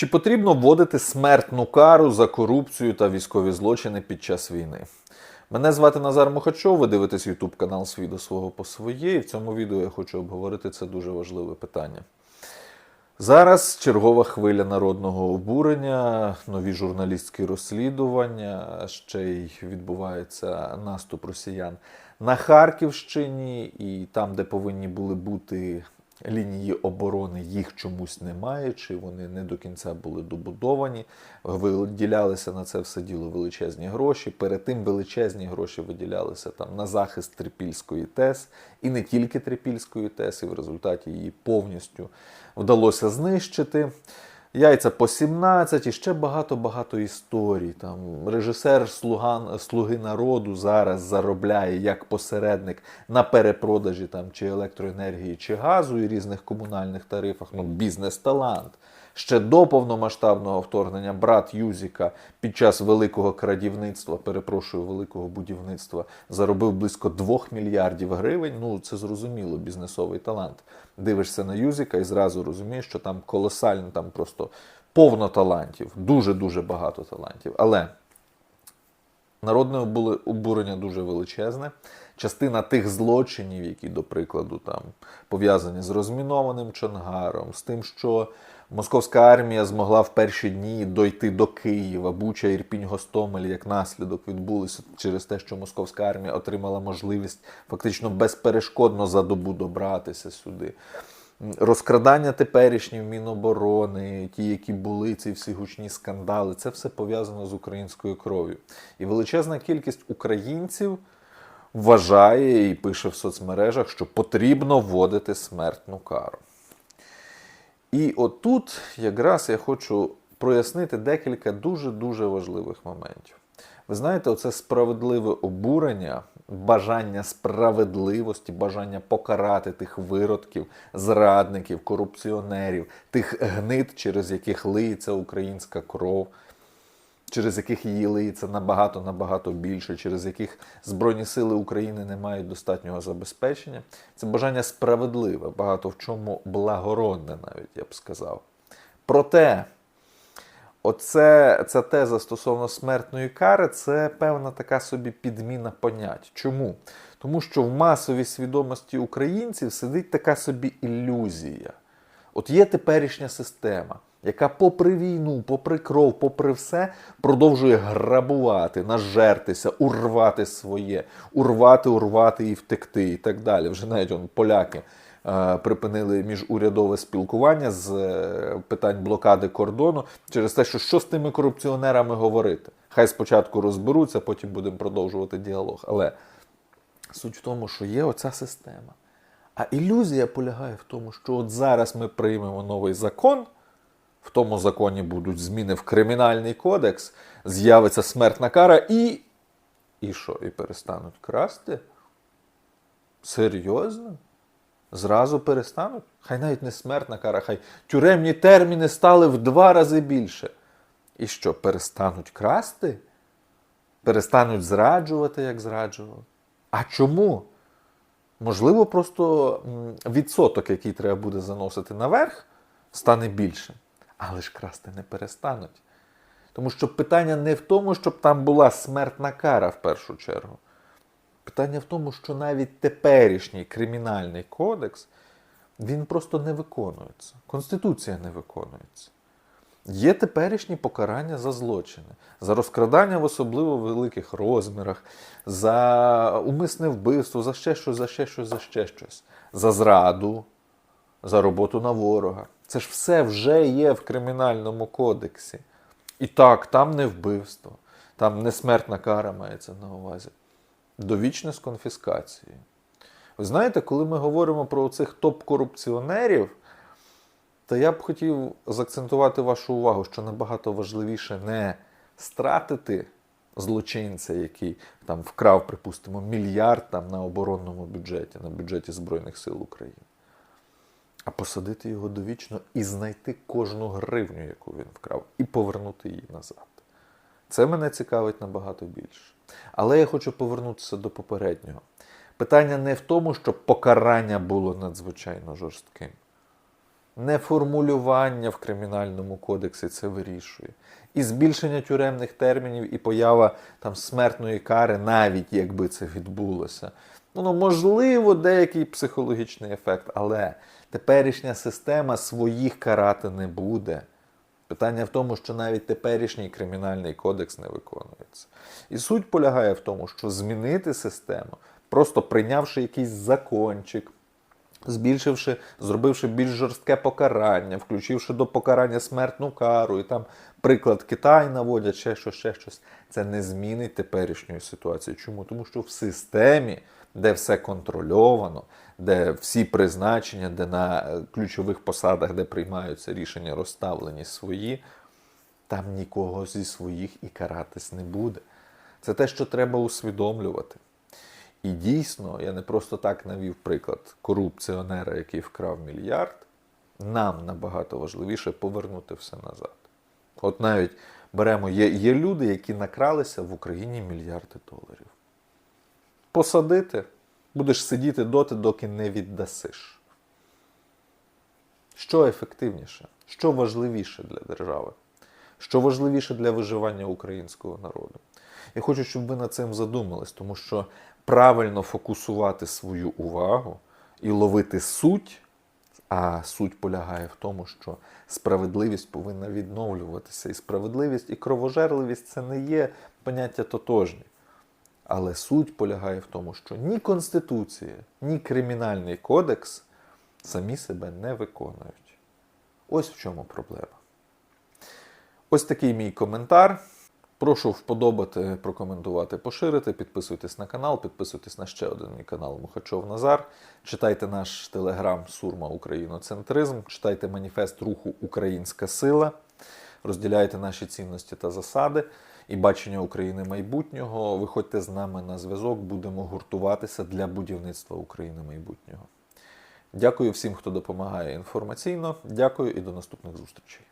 Чи потрібно вводити смертну кару за корупцію та військові злочини під час війни? Мене звати Назар Мухачов, ви дивитесь YouTube канал Свій до свого по своє, і в цьому відео я хочу обговорити це дуже важливе питання. Зараз чергова хвиля народного обурення, нові журналістські розслідування, ще й відбувається наступ росіян на Харківщині, і там, де повинні були бути лінії оборони, їх чомусь немає, чи вони не до кінця були добудовані. Виділялися на це все діло величезні гроші. Перед тим величезні гроші виділялися там на захист Трипільської ТЕС, і не тільки Трипільської ТЕС, і в результаті її повністю вдалося знищити. Яйця по 17 і ще багато-багато історій. Там режисер Слуган, Слуги народу зараз заробляє як посередник на перепродажі там чи електроенергії, чи газу і різних комунальних тарифах. Ну, бізнес-талант. Ще до повномасштабного вторгнення брат Юзіка під час великого крадівництва, перепрошую, великого будівництва, заробив близько 2 мільярдів гривень. Ну, це зрозуміло, бізнесовий талант. Дивишся на Юзіка і зразу розумієш, що там колосально, там просто повно талантів, дуже-дуже багато талантів. Але народне обурення дуже величезне. Частина тих злочинів, які, до прикладу, там пов'язані з розмінованим Чонгаром, з тим, що московська армія змогла в перші дні дойти до Києва, Буча, Ірпінь, Гостомель, як наслідок відбулися через те, що московська армія отримала можливість фактично безперешкодно за добу добратися сюди. Розкрадання теперішні Міноборони, ті, які були, ці всі гучні скандали, це все пов'язано з українською кров'ю. І величезна кількість українців вважає і пише в соцмережах, що потрібно вводити смертну кару. І отут якраз я хочу прояснити декілька дуже-дуже важливих моментів. Ви знаєте, оце справедливе обурення, бажання справедливості, бажання покарати тих виродків, зрадників, корупціонерів, тих гнид, через яких лиється українська кров, через яких її лиється набагато набагато більше, через яких Збройні Сили України не мають достатнього забезпечення. Це бажання справедливе, багато в чому благородне, навіть я б сказав. Проте, оце, ця теза стосовно смертної кари це певна така собі підміна понять. Чому? Тому що в масовій свідомості українців сидить така собі ілюзія. От є теперішня система, яка попри війну, попри кров, попри все, продовжує грабувати, нажертися, урвати своє, урвати, урвати і втекти, і так далі. Вже навіть он, поляки припинили міжурядове спілкування з е, питань блокади кордону через те, що що з тими корупціонерами говорити. Хай спочатку розберуться, потім будемо продовжувати діалог. Але суть в тому, що є оця система. А ілюзія полягає в тому, що от зараз ми приймемо новий закон, в тому законі будуть зміни в кримінальний кодекс, з'явиться смертна кара і. І що? І перестануть красти? Серйозно? Зразу перестануть? Хай навіть не смертна кара, хай тюремні терміни стали в два рази більше. І що, перестануть красти? Перестануть зраджувати, як зраджували? А чому? Можливо, просто відсоток, який треба буде заносити наверх, стане більшим. Але ж красти не перестануть. Тому що питання не в тому, щоб там була смертна кара в першу чергу. Питання в тому, що навіть теперішній кримінальний кодекс він просто не виконується. Конституція не виконується. Є теперішні покарання за злочини, за розкрадання в особливо великих розмірах, за умисне вбивство, за ще щось, за ще щось, за ще щось, за зраду, за роботу на ворога. Це ж все вже є в кримінальному кодексі. І так, там не вбивство, там не смертна кара мається на увазі. Довічне з конфіскацією. Ви знаєте, коли ми говоримо про цих топ-корупціонерів, то я б хотів заакцентувати вашу увагу, що набагато важливіше не стратити злочинця, який там вкрав, припустимо, мільярд там на оборонному бюджеті, на бюджеті Збройних сил України, а посадити його довічно і знайти кожну гривню, яку він вкрав, і повернути її назад. Це мене цікавить набагато більше. Але я хочу повернутися до попереднього. Питання Не формулювання в кримінальному кодексі це вирішує. І збільшення тюремних термінів, і поява там смертної кари, навіть якби це відбулося. Воно можливо деякий психологічний ефект, але теперішня система своїх карати не буде. Питання в тому, що навіть теперішній кримінальний кодекс не виконується. І суть полягає в тому, що змінити систему, просто прийнявши якийсь закончик, збільшивши, зробивши більш жорстке покарання, включивши до покарання смертну кару, і там приклад Китай наводять, ще щось, ще щось. Це не змінить теперішньої ситуації. Чому? Тому що в системі, де все контрольовано, де всі призначення, де на е, ключових посадах, де приймаються рішення, розставлені свої, там нікого зі своїх і каратись не буде. Це те, що треба усвідомлювати. І дійсно, я не просто так навів приклад корупціонера, який вкрав мільярд. Нам набагато важливіше повернути все назад. От навіть беремо, є, є люди, які накралися в Україні мільярди доларів. Посадити, будеш сидіти доти, доки не віддасиш. Що ефективніше? Що важливіше для держави? Що важливіше для виживання українського народу? Я хочу, щоб ви над цим задумались, тому що правильно фокусувати свою увагу і ловити суть, а суть полягає в тому, що справедливість повинна відновлюватися. І справедливість і кровожерливість це не є поняття тотожні. Але суть полягає в тому, що ні Конституція, ні Кримінальний кодекс самі себе не виконують. Ось в чому проблема. Ось такий мій коментар. Прошу вподобати, прокоментувати, поширити. Підписуйтесь на канал, підписуйтесь на ще один мій канал Мухачов Назар. Читайте наш телеграм Сурма Україноцентризм, читайте маніфест руху Українська сила, розділяйте наші цінності та засади і бачення України майбутнього. Виходьте з нами на зв'язок, будемо гуртуватися для будівництва України майбутнього. Дякую всім, хто допомагає інформаційно. Дякую і до наступних зустрічей.